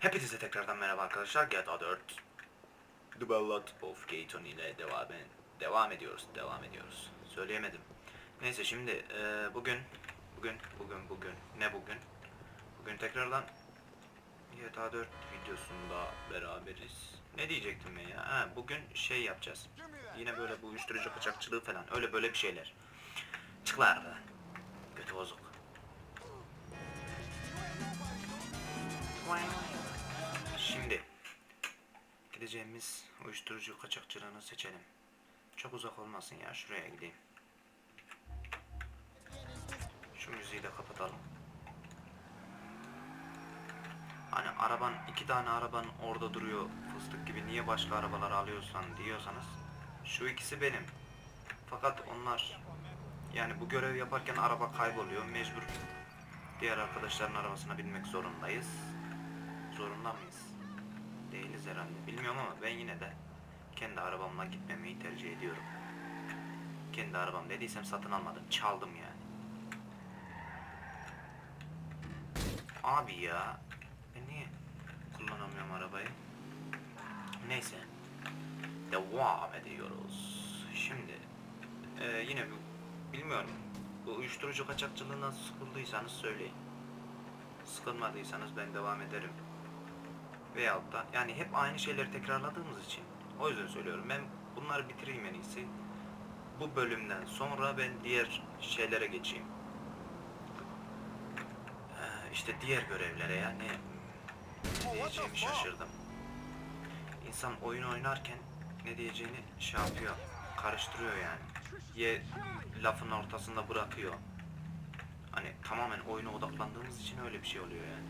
Hepinize tekrardan merhaba arkadaşlar. GTA 4 The Ballad of Gayton ile devam, devam ediyoruz. Devam ediyoruz. Söyleyemedim. Neyse şimdi e, bugün bugün bugün bugün ne bugün? Bugün tekrardan GTA 4 videosunda beraberiz. Ne diyecektim ben ya? Ha, bugün şey yapacağız. Yine böyle bu uyuşturucu kaçakçılığı falan öyle böyle bir şeyler. Çıklar da. Götü bozuk. Şimdi gideceğimiz uyuşturucu kaçakçılığını seçelim. Çok uzak olmasın ya şuraya gideyim. Şu müziği de kapatalım. Hani araban iki tane araban orada duruyor fıstık gibi niye başka arabalar alıyorsan diyorsanız şu ikisi benim. Fakat onlar yani bu görev yaparken araba kayboluyor mecbur diğer arkadaşların arabasına binmek zorundayız. Zorunda mıyız? Değiliz herhalde. Bilmiyorum ama ben yine de kendi arabamla gitmemeyi tercih ediyorum. Kendi arabam dediysem satın almadım. Çaldım yani. Abi ya. Ben niye kullanamıyorum arabayı? Neyse. Devam ediyoruz. Şimdi e, yine bilmiyorum. Bu uyuşturucu kaçakçılığından sıkıldıysanız söyleyin. Sıkılmadıysanız ben devam ederim. Veyahut da yani hep aynı şeyleri tekrarladığımız için o yüzden söylüyorum. Ben bunları bitireyim en iyisi. Bu bölümden sonra ben diğer şeylere geçeyim. Ee, işte diğer görevlere yani ne diyeceğimi şaşırdım. İnsan oyun oynarken ne diyeceğini şey yapıyor, karıştırıyor yani. Ye lafın ortasında bırakıyor. Hani tamamen oyuna odaklandığımız için öyle bir şey oluyor yani.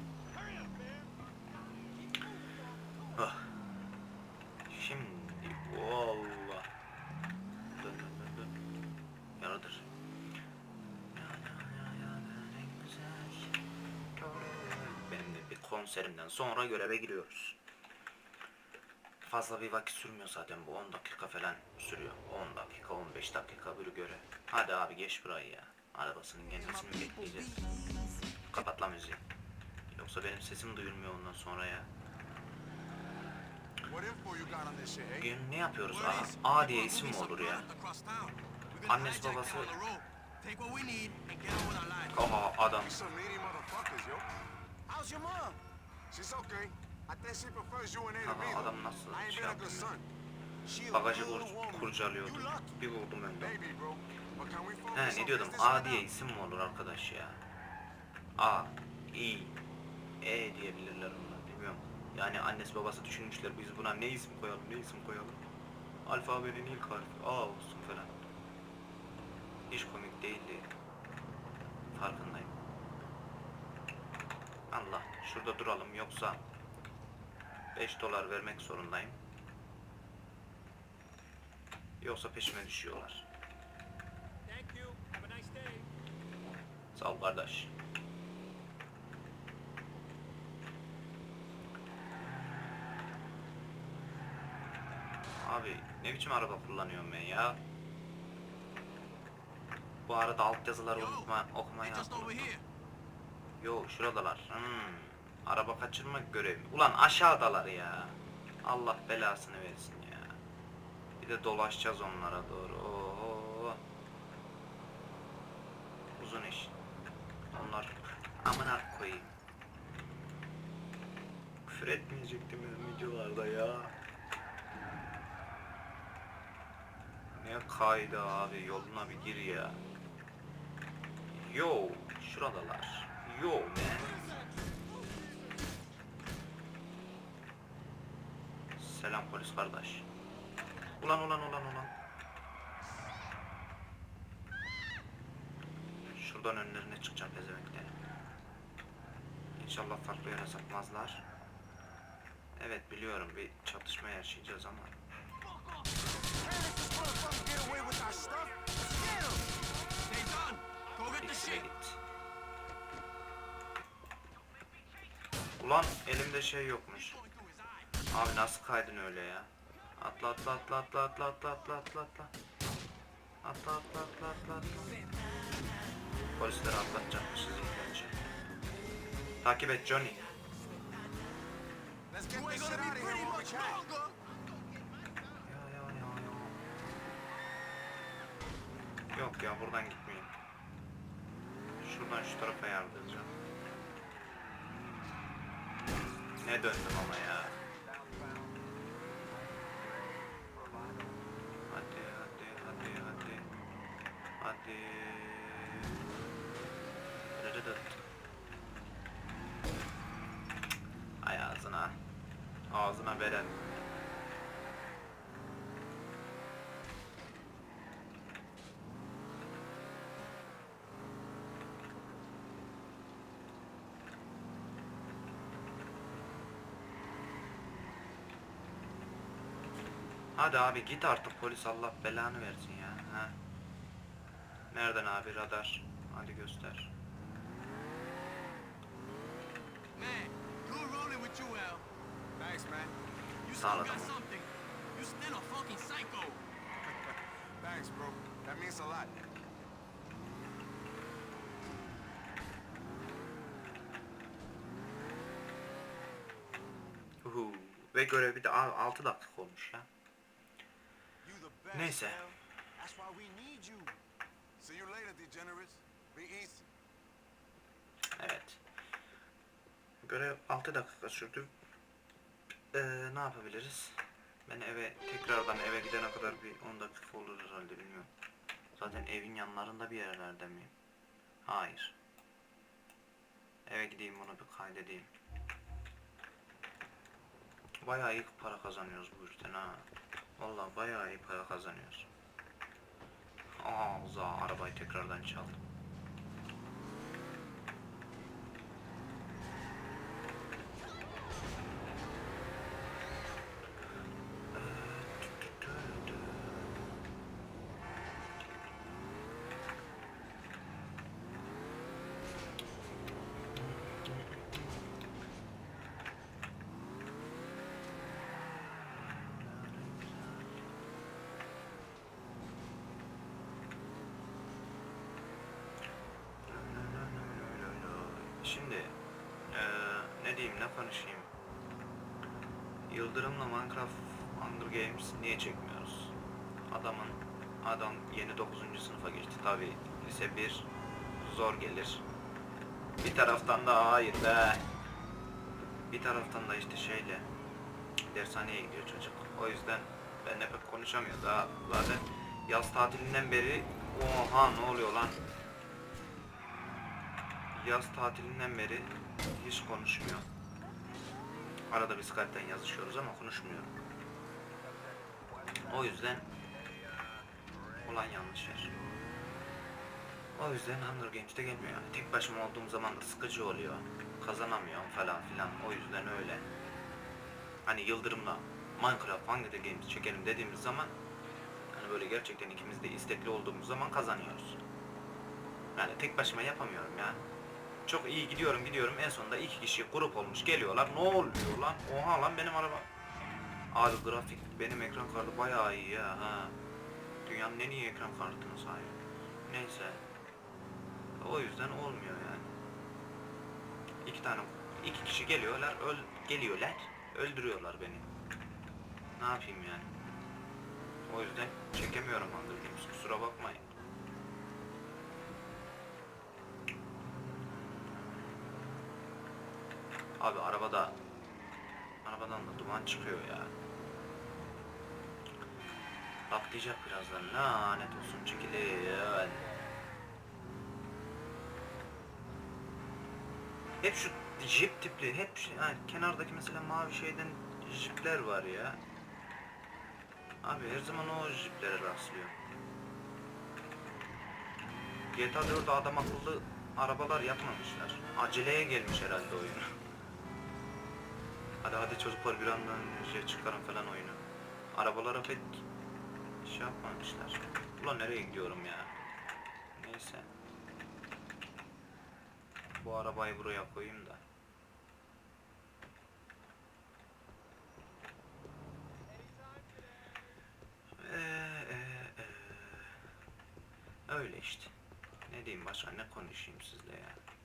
Konserimden sonra göreve giriyoruz. Fazla bir vakit sürmüyor zaten bu 10 dakika falan sürüyor. 10 dakika 15 dakika bir görev. Hadi abi geç burayı ya. Arabasının gelmesini bekleyeceğiz. Kapat lan müziği. Yoksa benim sesim duyulmuyor ondan sonra ya. Bugün ne yapıyoruz? A, A diye isim mi olur ya? Annesi babası... Aha adam. She's okay. I think she prefers you and Ada Aha, adam nasıl şey yaptı Bagajı kur, kurcalıyordu. Bir vurdum önden. He ne diyordum? A diye isim mi olur arkadaş ya? A, I, E diyebilirler onlar bilmiyorum. Yani annesi babası düşünmüşler biz buna ne isim koyalım ne isim koyalım. Alfabenin ilk harfi A olsun falan. Hiç komik değildi. Farkındayım. Allah şurada duralım yoksa 5 dolar vermek zorundayım. Yoksa peşime düşüyorlar. Sağ ol kardeş. Abi ne biçim araba kullanıyorum ben ya? Bu arada altyazıları unutma, okumayı unutma. Yo şuradalar. Hmm. Araba kaçırma görevi. Ulan aşağıdalar ya. Allah belasını versin ya. Bir de dolaşacağız onlara doğru. Oo. Uzun iş. Onlar amına koyayım. Küfür etmeyecektim videolarda ya. Ne kaydı abi yoluna bir gir ya. Yo şuradalar. Yo man. Selam polis kardeş. Ulan ulan ulan ulan. Şuradan önlerine çıkacağım pezemeklerin. İnşallah farklı yöne sapmazlar. Evet biliyorum bir çatışma yaşayacağız ama. Ulan elimde şey yokmuş. Abi nasıl kaydın öyle ya? Atla atla atla atla atla atla atla atla atla. Atla atla atla atla atla. Polisleri atlatacakmışız ilk önce. Takip et Johnny. Yok ya buradan gitmeyin. Şuradan şu tarafa yardıracağım. Ne döndüm ama ya. Hadi hadi hadi hadi. Hadi. Dırıdıt. Ay ağzına. Ağzına veren. Hadi abi git artık polis Allah belanı versin. Nereden abi radar? Hadi göster. Al. Thanks, bro. That means a lot. Uhu. Ve görevi de 6 dakika olmuş best, Neyse. That's why we need you. Evet. Görev 6 dakika sürdü. Ee, ne yapabiliriz? Ben eve tekrardan eve gidene kadar bir 10 dakika olur herhalde bilmiyorum. Zaten evin yanlarında bir yerlerde miyim? Hayır. Eve gideyim bunu bir kaydedeyim. Bayağı iyi para kazanıyoruz bu işten ha. Vallahi bayağı iyi para kazanıyoruz. Ağza arabayı tekrardan çaldım. Şimdi eee, ne diyeyim ne konuşayım? Yıldırım'la Minecraft Hunger Games niye çekmiyoruz? Adamın adam yeni 9. sınıfa geçti tabi lise 1 zor gelir. Bir taraftan da hayır be. Bir taraftan da işte şeyle dershaneye gidiyor çocuk. O yüzden ben de pek konuşamıyor daha zaten yaz tatilinden beri oha ne oluyor lan? Yaz tatilinden beri hiç konuşmuyor. Arada bir Skype'den yazışıyoruz ama konuşmuyor. O yüzden olan yanlış yer. O yüzden Hunger Games'te gelmiyor. Tek başıma olduğum zaman da sıkıcı oluyor. Kazanamıyorum falan filan. O yüzden öyle. Hani Yıldırım'la Minecraft Hunger Games çekelim dediğimiz zaman hani böyle gerçekten ikimiz de istekli olduğumuz zaman kazanıyoruz. Yani tek başıma yapamıyorum ya. Çok iyi gidiyorum gidiyorum en sonunda iki kişi grup olmuş geliyorlar. Ne oluyor lan? Oha lan benim araba. Abi grafik benim ekran kartı bayağı iyi ya ha. Dünyanın en iyi ekran kartına sahip. Neyse. O yüzden olmuyor yani. İki tane iki kişi geliyorlar öl geliyorlar öldürüyorlar beni. Ne yapayım yani? O yüzden çekemiyorum Hunger Games kusura bakmayın. Abi arabada arabadan da duman çıkıyor ya. Patlayacak birazdan. Lanet olsun çekilin. Hep şu jip tipli, hep şu, ha, kenardaki mesela mavi şeyden jipler var ya. Abi her zaman o jiplere rastlıyor. GTA 4'de adam akıllı arabalar yapmamışlar. Aceleye gelmiş herhalde oyun. hadi hadi çocuklar bir anda şey çıkarın falan oyunu. Arabalara pek şey yapmamışlar. Ulan nereye gidiyorum ya? Neyse. Bu arabayı buraya koyayım da. Ee, ee, ee. Öyle işte. Ne diyeyim başka ne konuşayım sizle ya.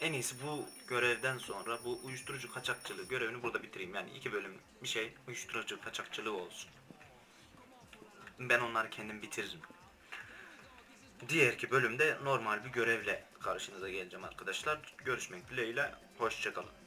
En iyisi bu görevden sonra bu uyuşturucu kaçakçılığı görevini burada bitireyim. Yani iki bölüm bir şey uyuşturucu kaçakçılığı olsun. Ben onları kendim bitiririm. Diğerki bölümde normal bir görevle karşınıza geleceğim arkadaşlar. Görüşmek dileğiyle. Hoşçakalın.